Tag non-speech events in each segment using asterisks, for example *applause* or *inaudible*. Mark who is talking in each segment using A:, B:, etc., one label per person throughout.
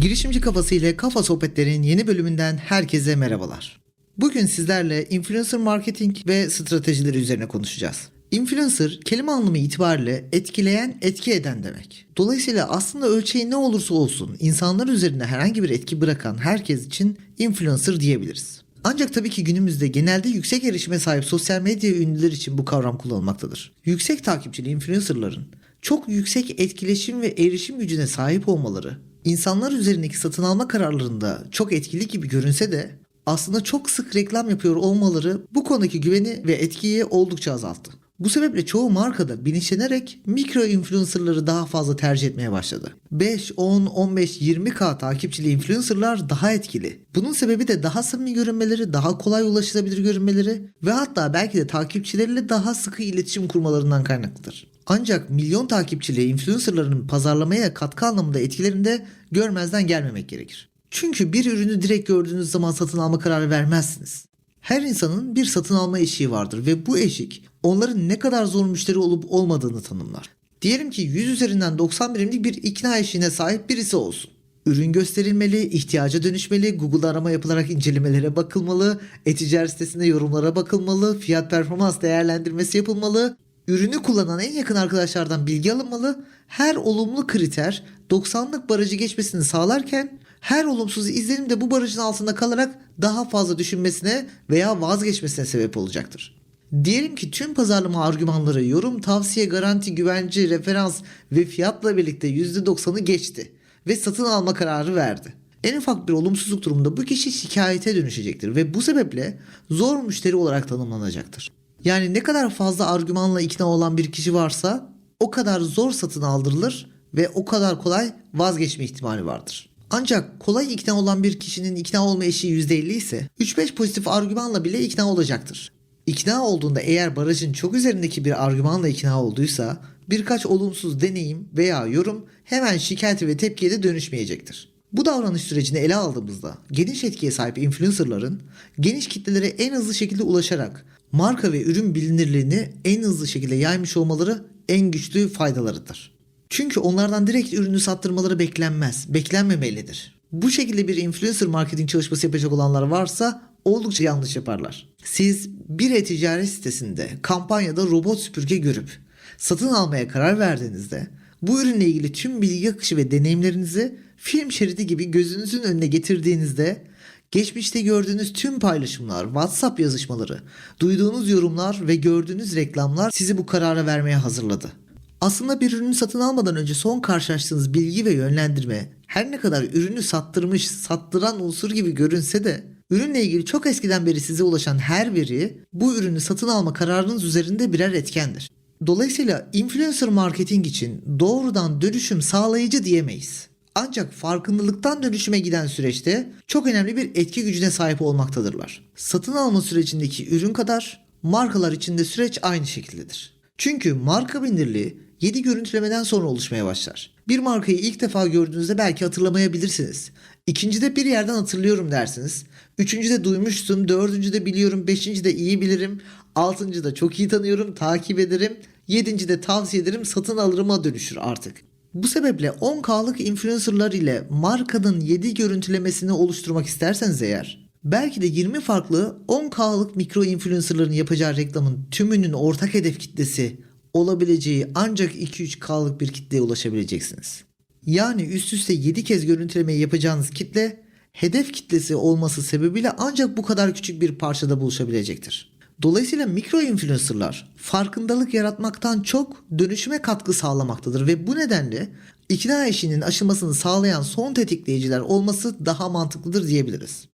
A: Girişimci Kafası ile Kafa Sohbetler'in yeni bölümünden herkese merhabalar. Bugün sizlerle influencer marketing ve stratejileri üzerine konuşacağız. Influencer kelime anlamı itibariyle etkileyen, etki eden demek. Dolayısıyla aslında ölçeği ne olursa olsun insanlar üzerinde herhangi bir etki bırakan herkes için influencer diyebiliriz. Ancak tabii ki günümüzde genelde yüksek erişime sahip sosyal medya ünlüler için bu kavram kullanılmaktadır. Yüksek takipçili influencerların çok yüksek etkileşim ve erişim gücüne sahip olmaları insanlar üzerindeki satın alma kararlarında çok etkili gibi görünse de aslında çok sık reklam yapıyor olmaları bu konudaki güveni ve etkiyi oldukça azalttı. Bu sebeple çoğu markada bilinçlenerek mikro influencerları daha fazla tercih etmeye başladı. 5, 10, 15, 20k takipçili influencerlar daha etkili. Bunun sebebi de daha samimi görünmeleri, daha kolay ulaşılabilir görünmeleri ve hatta belki de takipçileriyle daha sıkı iletişim kurmalarından kaynaklıdır. Ancak milyon takipçili influencerların pazarlamaya katkı anlamında etkilerini de görmezden gelmemek gerekir. Çünkü bir ürünü direkt gördüğünüz zaman satın alma kararı vermezsiniz. Her insanın bir satın alma eşiği vardır ve bu eşik onların ne kadar zor müşteri olup olmadığını tanımlar. Diyelim ki 100 üzerinden 90 birimlik bir ikna eşiğine sahip birisi olsun. Ürün gösterilmeli, ihtiyaca dönüşmeli, Google arama yapılarak incelemelere bakılmalı, e-ticaret sitesinde yorumlara bakılmalı, fiyat performans değerlendirmesi yapılmalı, ürünü kullanan en yakın arkadaşlardan bilgi alınmalı, her olumlu kriter 90'lık barajı geçmesini sağlarken her olumsuz izlenim de bu barajın altında kalarak daha fazla düşünmesine veya vazgeçmesine sebep olacaktır. Diyelim ki tüm pazarlama argümanları yorum, tavsiye, garanti, güvence, referans ve fiyatla birlikte %90'ı geçti ve satın alma kararı verdi. En ufak bir olumsuzluk durumunda bu kişi şikayete dönüşecektir ve bu sebeple zor müşteri olarak tanımlanacaktır. Yani ne kadar fazla argümanla ikna olan bir kişi varsa o kadar zor satın aldırılır ve o kadar kolay vazgeçme ihtimali vardır. Ancak kolay ikna olan bir kişinin ikna olma eşiği %50 ise 3-5 pozitif argümanla bile ikna olacaktır. İkna olduğunda eğer barajın çok üzerindeki bir argümanla ikna olduysa birkaç olumsuz deneyim veya yorum hemen şikayete ve tepkiye de dönüşmeyecektir. Bu davranış sürecini ele aldığımızda geniş etkiye sahip influencerların geniş kitlelere en hızlı şekilde ulaşarak marka ve ürün bilinirliğini en hızlı şekilde yaymış olmaları en güçlü faydalarıdır. Çünkü onlardan direkt ürünü sattırmaları beklenmez, beklenmemelidir. Bu şekilde bir influencer marketing çalışması yapacak olanlar varsa oldukça yanlış yaparlar. Siz bir e-ticaret sitesinde kampanyada robot süpürge görüp satın almaya karar verdiğinizde bu ürünle ilgili tüm bilgi akışı ve deneyimlerinizi film şeridi gibi gözünüzün önüne getirdiğinizde geçmişte gördüğünüz tüm paylaşımlar, WhatsApp yazışmaları, duyduğunuz yorumlar ve gördüğünüz reklamlar sizi bu karara vermeye hazırladı. Aslında bir ürünü satın almadan önce son karşılaştığınız bilgi ve yönlendirme her ne kadar ürünü sattırmış, sattıran unsur gibi görünse de ürünle ilgili çok eskiden beri size ulaşan her veri bu ürünü satın alma kararınız üzerinde birer etkendir. Dolayısıyla influencer marketing için doğrudan dönüşüm sağlayıcı diyemeyiz. Ancak farkındalıktan dönüşüme giden süreçte çok önemli bir etki gücüne sahip olmaktadırlar. Satın alma sürecindeki ürün kadar markalar için de süreç aynı şekildedir. Çünkü marka bilinirliği 7 görüntülemeden sonra oluşmaya başlar. Bir markayı ilk defa gördüğünüzde belki hatırlamayabilirsiniz. İkincide bir yerden hatırlıyorum dersiniz. Üçüncüde duymuştum, dördüncüde biliyorum, beşincide iyi bilirim, altıncıda çok iyi tanıyorum, takip ederim, yedincide tavsiye ederim, satın alırıma dönüşür artık. Bu sebeple 10K'lık influencerlar ile markanın 7 görüntülemesini oluşturmak isterseniz eğer belki de 20 farklı 10K'lık mikro influencerların yapacağı reklamın tümünün ortak hedef kitlesi olabileceği ancak 2-3K'lık bir kitleye ulaşabileceksiniz. Yani üst üste 7 kez görüntülemeyi yapacağınız kitle hedef kitlesi olması sebebiyle ancak bu kadar küçük bir parçada buluşabilecektir. Dolayısıyla mikro influencerlar farkındalık yaratmaktan çok dönüşüme katkı sağlamaktadır ve bu nedenle ikna eşiğinin aşılmasını sağlayan son tetikleyiciler olması daha mantıklıdır diyebiliriz.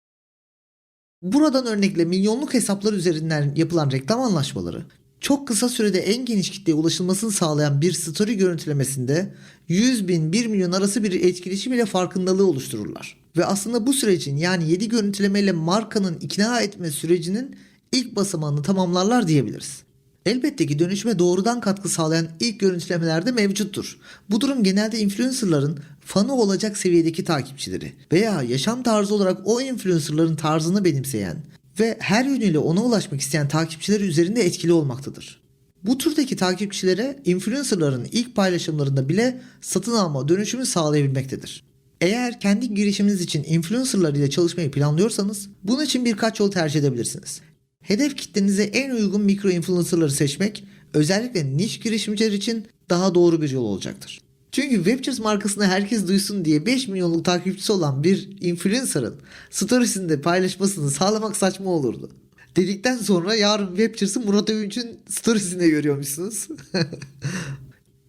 A: Buradan örnekle milyonluk hesaplar üzerinden yapılan reklam anlaşmaları çok kısa sürede en geniş kitleye ulaşılmasını sağlayan bir story görüntülemesinde 100 bin 1 milyon arası bir etkileşim ile farkındalığı oluştururlar. Ve aslında bu sürecin yani 7 görüntülemeyle markanın ikna etme sürecinin ilk basamağını tamamlarlar diyebiliriz. Elbette ki dönüşüme doğrudan katkı sağlayan ilk görüntülemeler de mevcuttur. Bu durum genelde influencerların fanı olacak seviyedeki takipçileri veya yaşam tarzı olarak o influencerların tarzını benimseyen ve her yönüyle ona ulaşmak isteyen takipçiler üzerinde etkili olmaktadır. Bu türdeki takipçilere influencerların ilk paylaşımlarında bile satın alma dönüşümü sağlayabilmektedir. Eğer kendi girişiminiz için influencerlar ile çalışmayı planlıyorsanız bunun için birkaç yol tercih edebilirsiniz. Hedef kitlenize en uygun mikro influencerları seçmek özellikle niş girişimciler için daha doğru bir yol olacaktır. Çünkü Webchers markasını herkes duysun diye 5 milyonluk takipçisi olan bir influencer'ın storiesinde paylaşmasını sağlamak saçma olurdu. Dedikten sonra yarın Webchers'ı Murat Övünç'ün storiesinde görüyormuşsunuz. *laughs*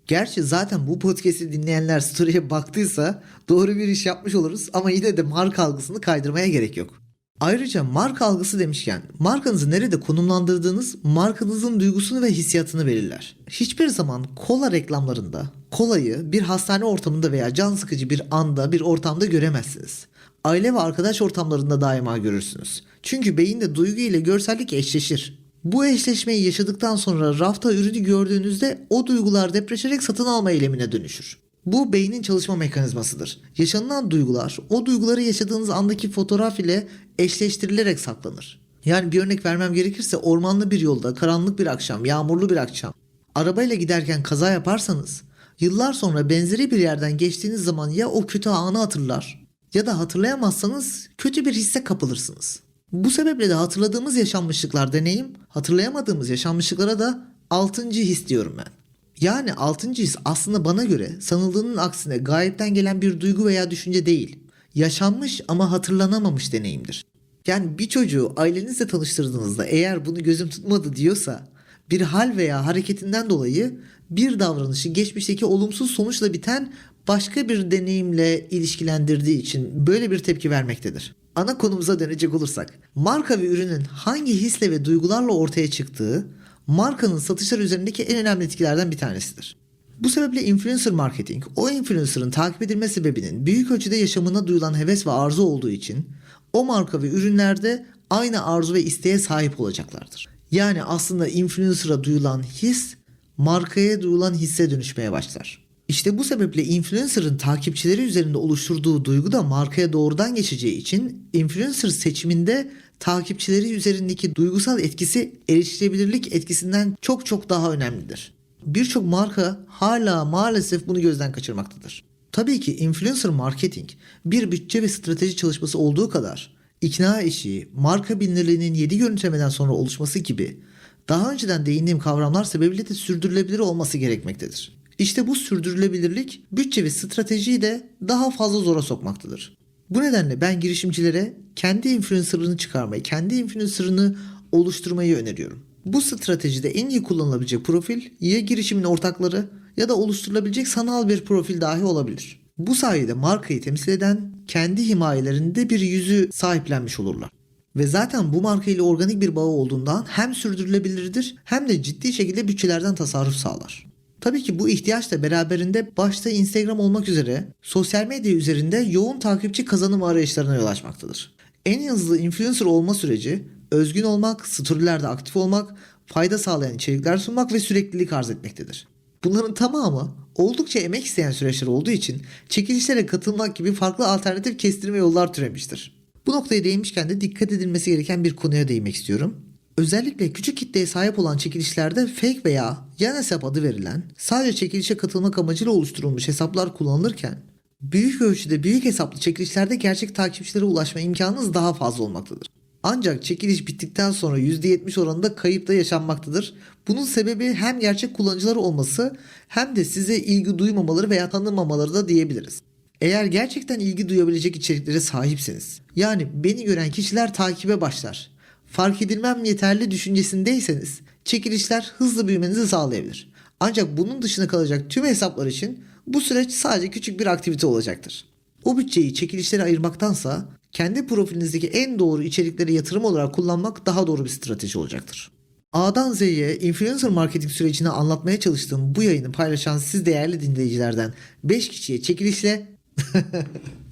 A: Gerçi zaten bu podcast'i dinleyenler story'e baktıysa doğru bir iş yapmış oluruz ama yine de marka algısını kaydırmaya gerek yok. Ayrıca marka algısı demişken markanızı nerede konumlandırdığınız markanızın duygusunu ve hissiyatını belirler. Hiçbir zaman kola reklamlarında kolayı bir hastane ortamında veya can sıkıcı bir anda bir ortamda göremezsiniz. Aile ve arkadaş ortamlarında daima görürsünüz. Çünkü beyinde duygu ile görsellik eşleşir. Bu eşleşmeyi yaşadıktan sonra rafta ürünü gördüğünüzde o duygular depreşerek satın alma eylemine dönüşür. Bu beynin çalışma mekanizmasıdır. Yaşanılan duygular o duyguları yaşadığınız andaki fotoğraf ile eşleştirilerek saklanır. Yani bir örnek vermem gerekirse ormanlı bir yolda, karanlık bir akşam, yağmurlu bir akşam arabayla giderken kaza yaparsanız yıllar sonra benzeri bir yerden geçtiğiniz zaman ya o kötü anı hatırlar ya da hatırlayamazsanız kötü bir hisse kapılırsınız. Bu sebeple de hatırladığımız yaşanmışlıklar deneyim, hatırlayamadığımız yaşanmışlıklara da altıncı his diyorum ben. Yani altıncı his aslında bana göre sanıldığının aksine gayetten gelen bir duygu veya düşünce değil. Yaşanmış ama hatırlanamamış deneyimdir. Yani bir çocuğu ailenizle tanıştırdığınızda eğer bunu gözüm tutmadı diyorsa bir hal veya hareketinden dolayı bir davranışı geçmişteki olumsuz sonuçla biten başka bir deneyimle ilişkilendirdiği için böyle bir tepki vermektedir. Ana konumuza dönecek olursak, marka ve ürünün hangi hisle ve duygularla ortaya çıktığı markanın satışlar üzerindeki en önemli etkilerden bir tanesidir. Bu sebeple influencer marketing o influencer'ın takip edilme sebebinin büyük ölçüde yaşamına duyulan heves ve arzu olduğu için o marka ve ürünlerde aynı arzu ve isteğe sahip olacaklardır. Yani aslında influencer'a duyulan his markaya duyulan hisse dönüşmeye başlar. İşte bu sebeple influencer'ın takipçileri üzerinde oluşturduğu duygu da markaya doğrudan geçeceği için influencer seçiminde takipçileri üzerindeki duygusal etkisi erişilebilirlik etkisinden çok çok daha önemlidir. Birçok marka hala maalesef bunu gözden kaçırmaktadır. Tabii ki influencer marketing bir bütçe ve strateji çalışması olduğu kadar ikna işi, marka bilinirliğinin 7 görüntülemeden sonra oluşması gibi daha önceden değindiğim kavramlar sebebiyle de sürdürülebilir olması gerekmektedir. İşte bu sürdürülebilirlik bütçe ve stratejiyi de daha fazla zora sokmaktadır. Bu nedenle ben girişimcilere kendi influencer'ını çıkarmayı, kendi influencer'ını oluşturmayı öneriyorum. Bu stratejide en iyi kullanılabilecek profil ya girişimin ortakları ya da oluşturulabilecek sanal bir profil dahi olabilir. Bu sayede markayı temsil eden kendi himayelerinde bir yüzü sahiplenmiş olurlar. Ve zaten bu marka ile organik bir bağı olduğundan hem sürdürülebilirdir hem de ciddi şekilde bütçelerden tasarruf sağlar. Tabii ki bu ihtiyaç da beraberinde başta Instagram olmak üzere sosyal medya üzerinde yoğun takipçi kazanım arayışlarına yol açmaktadır. En hızlı influencer olma süreci özgün olmak, storylerde aktif olmak, fayda sağlayan içerikler sunmak ve süreklilik arz etmektedir. Bunların tamamı oldukça emek isteyen süreçler olduğu için çekilişlere katılmak gibi farklı alternatif kestirme yollar türemiştir. Bu noktaya değinmişken de dikkat edilmesi gereken bir konuya değinmek istiyorum. Özellikle küçük kitleye sahip olan çekilişlerde fake veya yan hesap adı verilen sadece çekilişe katılmak amacıyla oluşturulmuş hesaplar kullanılırken büyük ölçüde büyük hesaplı çekilişlerde gerçek takipçilere ulaşma imkanınız daha fazla olmaktadır. Ancak çekiliş bittikten sonra %70 oranında kayıp da yaşanmaktadır. Bunun sebebi hem gerçek kullanıcılar olması hem de size ilgi duymamaları veya tanımamaları da diyebiliriz. Eğer gerçekten ilgi duyabilecek içeriklere sahipseniz, yani beni gören kişiler takibe başlar, fark edilmem yeterli düşüncesindeyseniz çekilişler hızlı büyümenizi sağlayabilir. Ancak bunun dışına kalacak tüm hesaplar için bu süreç sadece küçük bir aktivite olacaktır. O bütçeyi çekilişlere ayırmaktansa kendi profilinizdeki en doğru içerikleri yatırım olarak kullanmak daha doğru bir strateji olacaktır. A'dan Z'ye influencer marketing sürecini anlatmaya çalıştığım bu yayını paylaşan siz değerli dinleyicilerden 5 kişiye çekilişle *laughs*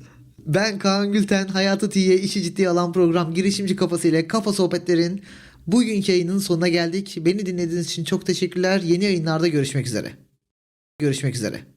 A: ben Kaan Gülten, Hayatı T'ye işi ciddiye alan program girişimci kafasıyla kafa sohbetlerin bugünkü yayının sonuna geldik. Beni dinlediğiniz için çok teşekkürler. Yeni yayınlarda görüşmek üzere. Görüşmek üzere.